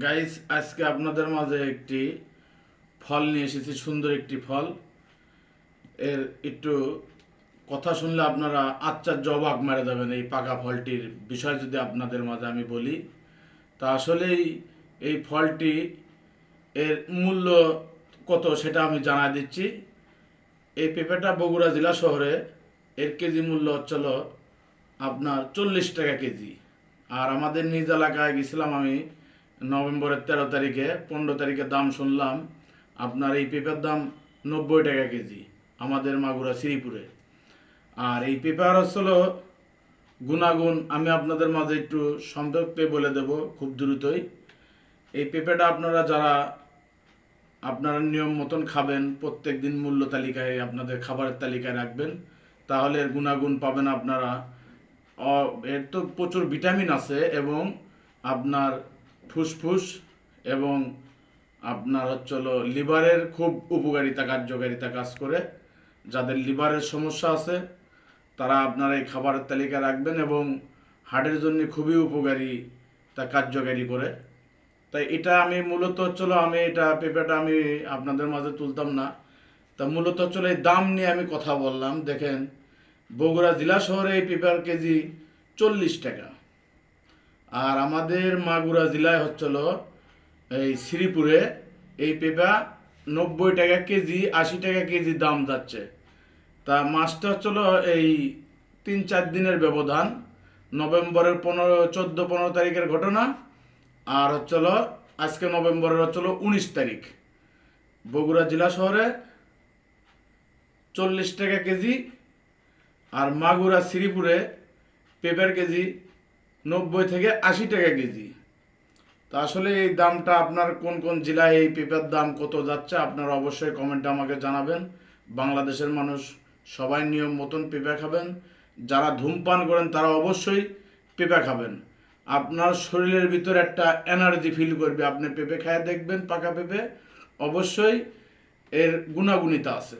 Guys আজকে আপনাদের মাঝে একটি ফল নিয়ে এসেছি, সুন্দর একটি ফল। এর একটু কথা শুনলে আপনারা আশ্চর্য অবাক মেরে যাবেন এই পাকা ফলটির বিষয় যদি আপনাদের মাঝে আমি বলি। তা আসলেই এই ফলটি এর মূল্য কত সেটা আমি জানা দিচ্ছি। এই পেঁপেটা বগুড়া জেলা শহরে এর কেজি মূল্য হচ্ছিল আপনার চল্লিশ টাকা কেজি। আর আমাদের নিজ এলাকায় গেছিলাম আমি নভেম্বরের তেরো তারিখে, পনেরো তারিখে দাম শুনলাম, আপনার এই পেঁপের দাম নব্বই টাকা কেজি, আমাদের মাগুরা শ্রীপুরে। আর এই পেঁপের হচ্ছিল গুণাগুণ, আমি আপনাদের মাঝে একটু সংক্ষেপে বলে দেব খুব দ্রুতই। এই পেঁপেটা আপনারা যারা আপনারা নিয়ম মতন খাবেন, প্রত্যেক দিন মূল্য তালিকায় আপনাদের খাবারের তালিকায় রাখবেন, তাহলে এর গুণাগুণ পাবেন আপনারা। এর তো প্রচুর ভিটামিন আছে এবং আপনার ফুসফুস এবং আপনার হচ্ছিল লিভারের খুব উপকারিতা, কার্যকারিতা কাজ করে। যাদের লিভারের সমস্যা আছে, তারা আপনার এই খাবারের তালিকা রাখবেন এবং হার্টের জন্য খুবই উপকারী তা কার্যকারী করে। তাই এটা আমি মূলত হচ্ছিল আমি এটা পেঁপেটা আমি আপনাদের মাঝে তুলতাম না। তা মূলত হচ্ছিল এই দাম নিয়ে আমি কথা বললাম। দেখেন, বগুড়া জেলা শহরে এই পেঁপের কেজি চল্লিশ টাকা। আর আমাদের মাগুরা জেলায় হচ্ছিল এই শ্রীপুরে এই পেঁপা নব্বই টাকা কেজি, আশি টাকা কেজি দাম যাচ্ছে। তা মাছটা হচ্ছিল এই তিন চার দিনের ব্যবধান, নভেম্বরের পনেরো, চোদ্দ, পনেরো তারিখের ঘটনা আর হচ্ছিল আজকে নভেম্বরের হচ্ছিল উনিশ তারিখ। বগুড়া জেলা শহরে চল্লিশ টাকা কেজি আর মাগুরা শ্রীপুরে পেঁপের কেজি নব্বই থেকে আশি টাকা কেজি। তো আসলে এই দামটা আপনার কোন কোন জেলায় এই পেঁপের দাম কত যাচ্ছে আপনারা অবশ্যই কমেন্টে আমাকে জানাবেন। বাংলাদেশের মানুষ সবাই নিয়ম মতন পেঁপে খাবেন। যারা ধূমপান করেন তারা অবশ্যই পেঁপে খাবেন। আপনার শরীরের ভিতরে একটা এনার্জি ফিল করবে। আপনি পেঁপে খায় দেখবেন, পাকা পেঁপে। অবশ্যই এর গুণাগুণিতা আছে।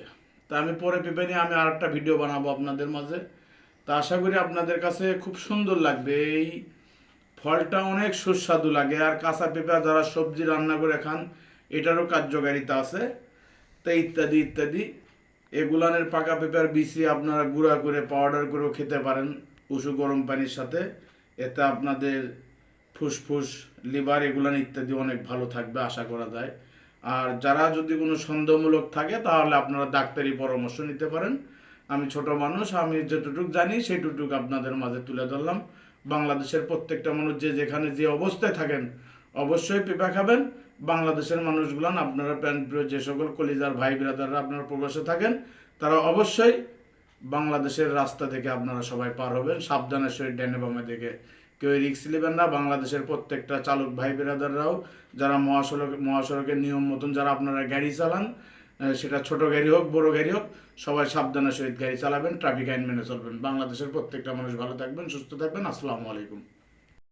তা আমি পরে পেঁপে নিয়ে আমি আর একটা ভিডিও বানাবো আপনাদের মাঝে। তা আশা করি আপনাদের কাছে খুব সুন্দর লাগবে। এই ফলটা অনেক সুস্বাদু লাগে। আর কাঁচা পেঁপা, যারা সবজি রান্না করে খান, এটারও কার্যকারিতা আছে। তা ইত্যাদি ইত্যাদি। এগুলানের পাকা পেঁপার বিচি আপনারা গুঁড়া করে পাউডার করেও খেতে পারেন উষু গরম পানির সাথে। এতে আপনাদের ফুসফুস, লিভার, এগুলান ইত্যাদি অনেক ভালো থাকবে, আশা করা যায়। আর যারা যদি কোনো সন্দেহমূলক থাকে, তাহলে আপনারা ডাক্তারি পরামর্শ নিতে পারেন। আমি ছোট মানুষ, আমি যেটুটুক জানি সেইটুটুক আপনাদের মাঝে তুলে ধরলাম। বাংলাদেশের প্রত্যেকটা মানুষ যে যেখানে যে অবস্থায় থাকেন, অবশ্যই পেঁপা খাবেন। বাংলাদেশের মানুষগুলান আপনারা প্যান প্রিয় যে সকল কলিজার ভাই ব্রাদাররা আপনারা প্রবাসে থাকেন, তারা অবশ্যই বাংলাদেশের রাস্তা থেকে আপনারা সবাই পার হবেন। সাবধানের সহিত ডেনে বামে দেখে কেউ রিক্স নেবেন না। বাংলাদেশের প্রত্যেকটা চালক ভাই ব্রাদাররাও, যারা মহাসড়ক, মহাসড়কের নিয়ম মতন যারা আপনারা গাড়ি চালান সেটা ছোট গাড়ি হোক, বড় গাড়ি হোক, সবাই সাবধানের সহিত গাড়ি চালাবেন ট্রাফিক আইন মেনে চলবেন। বাংলাদেশের প্রত্যেকটা মানুষ ভালো থাকবেন, সুস্থ থাকবেন। আসসালামু আলাইকুম।